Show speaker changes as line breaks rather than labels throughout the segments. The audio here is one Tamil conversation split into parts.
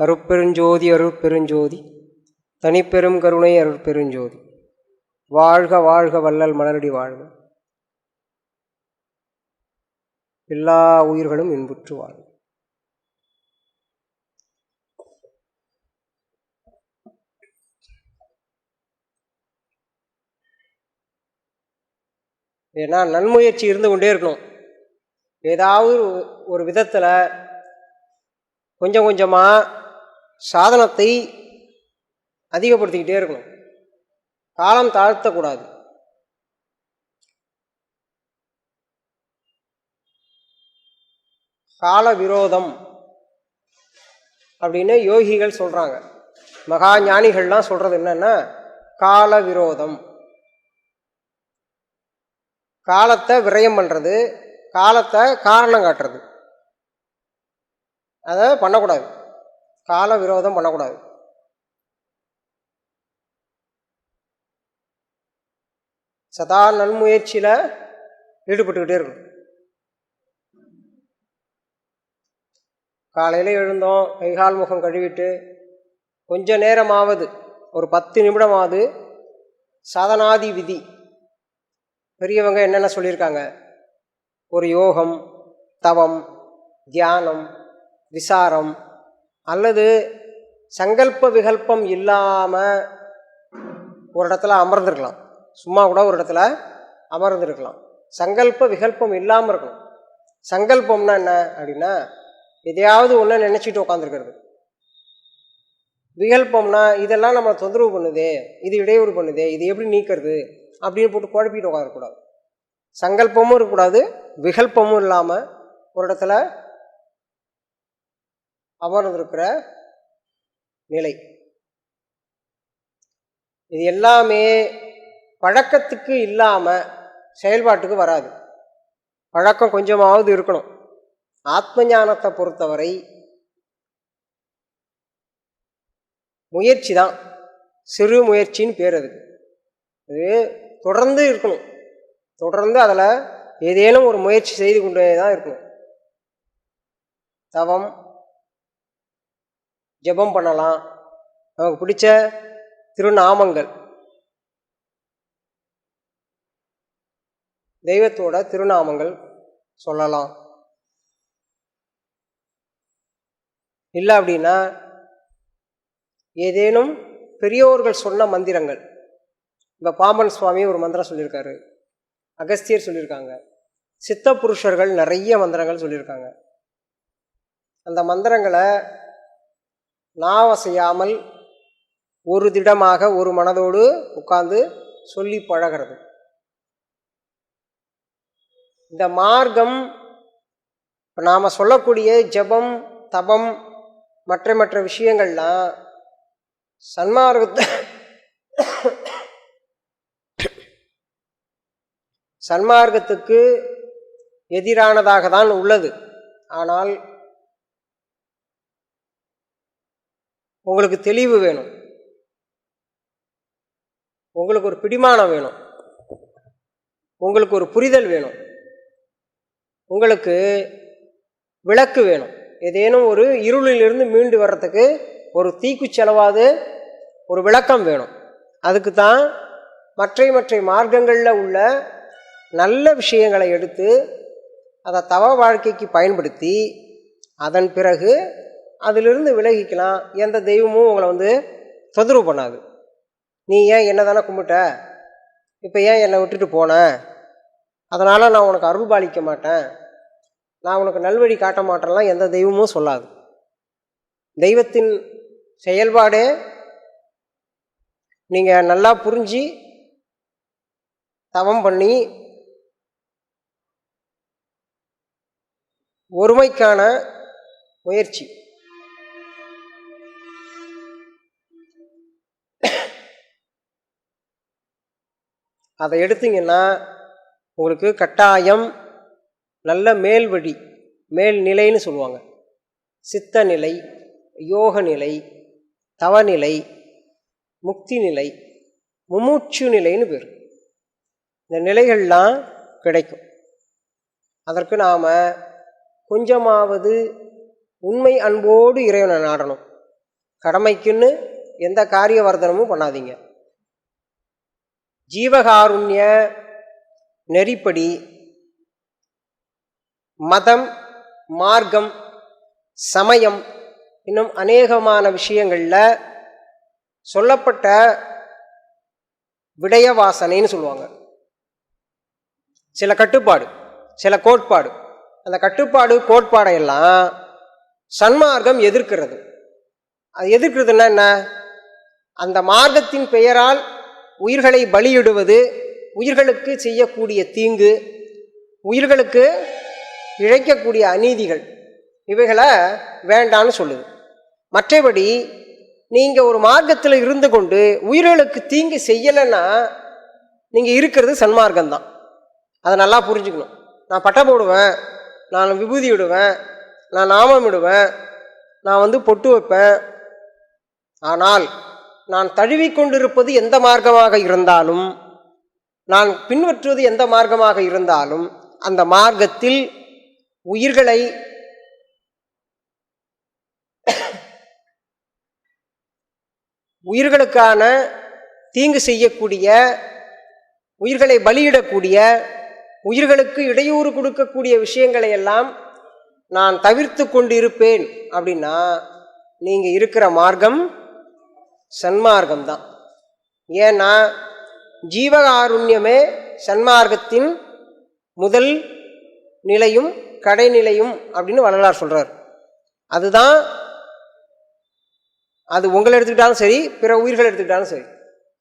அருட்பெருஞ்சோதி அருட்பெருஞ்சோதி. தனிப்பெரும் கருணை அருட்பெருஞ்சோதி. வாழ்க வாழ்க வள்ளல் மலரடி வாழ்க. எல்லா உயிர்களும் இன்புற்று வாழ்க. ஏன்னா நன்முயற்சி இருந்து கொண்டே இருக்கணும். ஏதாவது ஒரு- ஒரு விதத்தில் கொஞ்சம் கொஞ்சமாக சாதனத்தை அதிகப்படுத்திக்கிட்டே இருக்கணும். காலம் தாழ்த்தக்கூடாது. கால விரோதம் அப்படின்னு யோகிகள் சொல்கிறாங்க மகா ஞானிகள்லாம் சொல்கிறது என்னென்னா கால விரோதம் காலத்தை விரயம் பண்ணுறது காலத்தை காரணம் காட்டுறது. அதை பண்ணக்கூடாது. கால விரோதம் பண்ணக்கூடாது. சதா நன்முயற்சியில் ஈடுபட்டுக்கிட்டே இருக்கணும். காலையில் எழுந்தோம் கைகால் முகம் கழுவிட்டு கொஞ்ச நேரமாவது ஒரு பத்து நிமிடமாவது சதனாதி விதி. பெரியவங்க என்னென்ன சொல்லியிருக்காங்க? ஒரு யோகம் தவம் தியானம் விசாரம் அல்லது சங்கல்ப விகல்பம் இல்லாமல் ஒரு இடத்துல அமர்ந்திருக்கலாம். சும்மா கூட ஒரு இடத்துல அமர்ந்திருக்கலாம். சங்கல்ப விகல்பம் இல்லாமல் இருக்கணும். சங்கல்பம்னா என்ன அப்படின்னா எதையாவது ஒன்று நினச்சிட்டு உட்காந்துருக்கிறது விகல்பம்னா இதெல்லாம் நம்ம தொந்தரவு பண்ணுதே இது இடையூறு பண்ணுதே இது எப்படி நீக்கிறது அப்படின்னு போட்டு குழப்பிட்டு உட்காரக்கூடாது. சங்கல்பமும் இருக்கக்கூடாது விகல்பமும் இல்லாமல் ஒரு இடத்துல அமர்ந்திருக்கிற நிலை. இது எல்லாமே பழக்கத்துக்கு இல்லாமல் செயல்பாட்டுக்கு வராது. பழக்கம் கொஞ்சமாவது இருக்கணும். ஆத்ம ஞானத்தை பொறுத்தவரை முயற்சி தான். சிறு முயற்சின்னு பேர் அது அது தொடர்ந்து இருக்கணும். தொடர்ந்து அதில் ஏதேனும் ஒரு முயற்சி செய்து கொண்டே தான் இருக்கணும். தவம் ஜெபம் பண்ணலாம். நமக்கு பிடிச்ச திருநாமங்கள். தெய்வத்தோட திருநாமங்கள் சொல்லலாம். இல்லை அப்படின்னா ஏதேனும் பெரியோர்கள் சொன்ன மந்திரங்கள். இப்போ பாம்பன் சுவாமி ஒரு மந்திரம் சொல்லியிருக்காரு அகஸ்தியர் சொல்லியிருக்காங்க சித்த புருஷர்கள் நிறைய மந்திரங்கள் சொல்லியிருக்காங்க அந்த மந்திரங்களை நாவசையாமல் ஒரு திடமாக ஒரு மனதோடு உட்கார்ந்து சொல்லி பழகிறது. இந்த மார்க்கம் இப்போ நாம் சொல்லக்கூடிய ஜெபம் தபம் மற்ற மற்ற விஷயங்கள்லாம் சன்மார்க்கத்தை சன்மார்க்கத்துக்கு எதிரானதாக தான் உள்ளது. ஆனால் உங்களுக்கு தெளிவு வேணும். உங்களுக்கு ஒரு பிடிமானம் வேணும். உங்களுக்கு ஒரு புரிதல் வேணும். உங்களுக்கு விளக்கு வேணும். ஏதேனும் ஒரு இருளிலிருந்து மீண்டு வர்றதுக்கு ஒரு தீக்குச்செலவாது ஒரு விளக்கம் வேணும். அதுக்கு தான் மற்ற மற்ற மார்க்கங்களில் உள்ள நல்ல விஷயங்களை எடுத்து அதை தவ வாழ்க்கைக்கு பயன்படுத்தி அதன் பிறகு அதிலிருந்து விலகிக்கலாம். எந்த தெய்வமும் உங்களை வந்து தொந்தரவு பண்ணாது. நீ ஏன் என்ன தானே கும்பிட்ட? இப்போ ஏன் என்னை விட்டுட்டு போன? அதனால் நான் உனக்கு அருள் பாலிக்க மாட்டேன். நான் உனக்கு நல்வழி காட்ட மாட்டேன்லாம் எந்த தெய்வமும் சொல்லாது. தெய்வத்தின் செயல்பாடே நீங்கள் நல்லா புரிஞ்சு தவம் பண்ணி ஒருமைக்கான முயற்சி. அதை எடுத்தீங்கன்னா உங்களுக்கு கட்டாயம் நல்ல மேல்வழி மேல் நிலைன்னு சொல்லுவாங்க. சித்த நிலை யோக நிலை தவநிலை முக்தி நிலை முமூச்சு நிலைன்னு பேர். இந்த நிலைகள்லாம் கிடைக்கும். அதற்கு நாம் கொஞ்சமாவது உண்மை அன்போடு இறைவனை நாடணும். கடமைக்குன்னு எந்த காரிய வர்த்தனமும் பண்ணாதீங்க. ஜீவகாருண்ய நெறிப்படி மதம் மார்க்கம் சமயம் இன்னும் அநேகமான விஷயங்களில் சொல்லப்பட்ட விடய வாசனைன்னு சொல்லுவாங்க. சில கட்டுப்பாடு சில கோட்பாடு. அந்த கட்டுப்பாடு கோட்பாடையெல்லாம் சன்மார்க்கம் எதிர்க்கிறது. அது எதிர்க்கிறதுனா என்ன? அந்த மார்க்கத்தின் பெயரால் உயிர்களை பலியிடுவது உயிர்களுக்கு செய்யக்கூடிய தீங்கு உயிர்களுக்கு இழைக்கக்கூடிய அநீதிகள் இவைகளை வேண்டான்னு சொல்லுது. மற்றபடி நீங்கள் ஒரு மார்க்கத்தில் இருந்து கொண்டு உயிர்களுக்கு தீங்கு செய்யலைன்னா நீங்கள் இருக்கிறது சன்மார்க்கம்தான். அதை நல்லா புரிஞ்சுக்கணும். நான் பட்டை போடுவேன் நான் விபூதி விடுவேன் நான் நாமம் விடுவேன் நான் வந்து பொட்டு வைப்பேன். ஆனால் நான் தழுவிக்கொண்டிருப்பது எந்த மார்க்கமாக இருந்தாலும் நான் பின்பற்றுவது எந்த மார்க்கமாக இருந்தாலும் அந்த மார்க்கத்தில் உயிர்களை உயிர்களுக்கான தீங்கு செய்யக்கூடிய உயிர்களை பலியிடக்கூடிய உயிர்களுக்கு இடையூறு கொடுக்கக்கூடிய விஷயங்களை எல்லாம் நான் தவிர்த்து கொண்டு இருப்பேன் அப்படின்னா நீங்கள் இருக்கிற மார்க்கம் சன்மார்க்கம் தான் ஏன்னா ஜீவகாருண்யமே சன்மார்க்கத்தின் முதல் நிலையும் கடைநிலையும் அப்படின்னு வள்ளலார் சொல்கிறார் அதுதான் அது உங்களை எடுத்துக்கிட்டாலும் சரி பிற உயிர்கள் எடுத்துக்கிட்டாலும் சரி.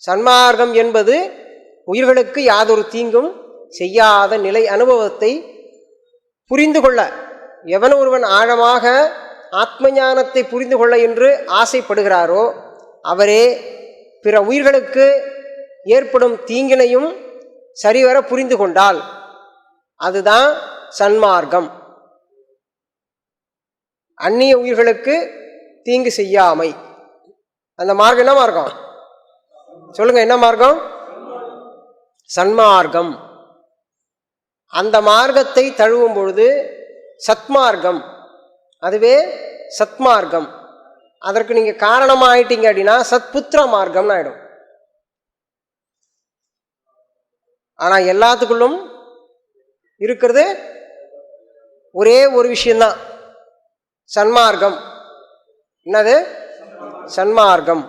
சன்மார்க்கம் என்பது உயிர்களுக்கு யாதொரு தீங்கும் செய்யாத நிலை அனுபவத்தை புரிந்து கொள்ள எவன் ஒருவன் ஆழமாக ஆத்ம ஞானத்தை புரிந்து கொள்ள என்று ஆசைப்படுகிறாரோ அவரே பிற உயிர்களுக்கு ஏற்படும் தீங்கினையும் சரிவர புரிந்து கொண்டால் அதுதான் சன்மார்க்கம். அந்நிய உயிர்களுக்கு தீங்கு செய்யாமை. அந்த மார்க்கம் என்ன மார்க்கம்? சொல்லுங்க என்ன மார்க்கம்? சன்மார்க்கம். அந்த மார்க்கத்தை தழுவும் பொழுது சத்மார்க்கம். அதுவே சத்மார்க்கம். அதற்கு நீங்கள் காரணமாக ஆயிட்டீங்க அப்படின்னா சத்புத்திர மார்க்கம்னு ஆகிடும் ஆனால் எல்லாத்துக்குள்ளும் இருக்கிறது ஒரே ஒரு விஷயந்தான் சன்மார்க்கம். என்னது? சன்மார்க்கம்.